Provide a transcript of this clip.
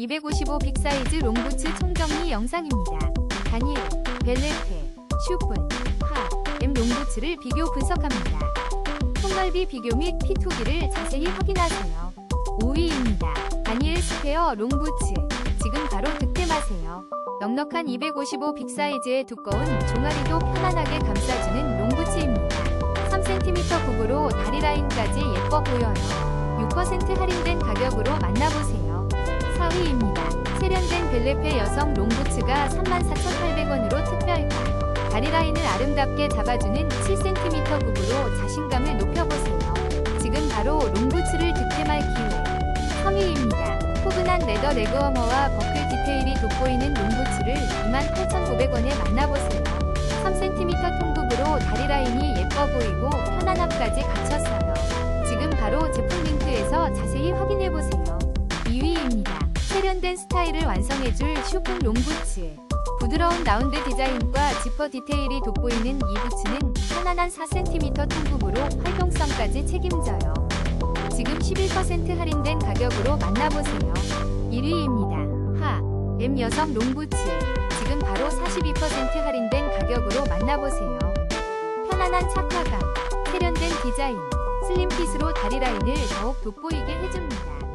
255 빅사이즈 롱부츠 총정리 영상입니다. 다니엘, 벨레페, 슈분, 하, M 롱부츠를 비교 분석합니다. 통넓이 비교 및 피투기를 자세히 확인하세요. 5위입니다. 다니엘 스페어 롱부츠. 지금 바로 득템하세요. 넉넉한 255 빅사이즈의 두꺼운 종아리도 편안하게 감싸주는 롱부츠입니다. 3cm 굽으로 다리 라인까지 예뻐 보여요. 6% 할인된 가격으로 만나 벨레페 여성 롱부츠가 34,800원으로 특별가. 다리 라인을 아름답게 잡아주는 7cm 굽으로 자신감을 높여보세요. 지금 바로 롱부츠를 득템할 기회. 3위입니다. 포근한 레더 레그워머와 버클 디테일이 돋보이는 롱부츠를 28,900원에 만나보세요. 3cm 통굽으로 다리 라인이 예뻐 보이고 편안함까지 갖췄어요. 지금 바로 제품 링크에서 자세히 확인해보세요. 2위입니다. 세련된 스타일을 완성해줄 슈풍 롱부츠. 부드러운 라운드 디자인과 지퍼 디테일이 돋보이는 이 부츠는 편안한 4cm 통굽으로 활동성까지 책임져요. 지금 11% 할인된 가격으로 만나보세요. 1위입니다. 하, M 여성 롱부츠. 지금 바로 42% 할인된 가격으로 만나보세요. 편안한 착화감, 세련된 디자인, 슬림핏으로 다리 라인을 더욱 돋보이게 해줍니다.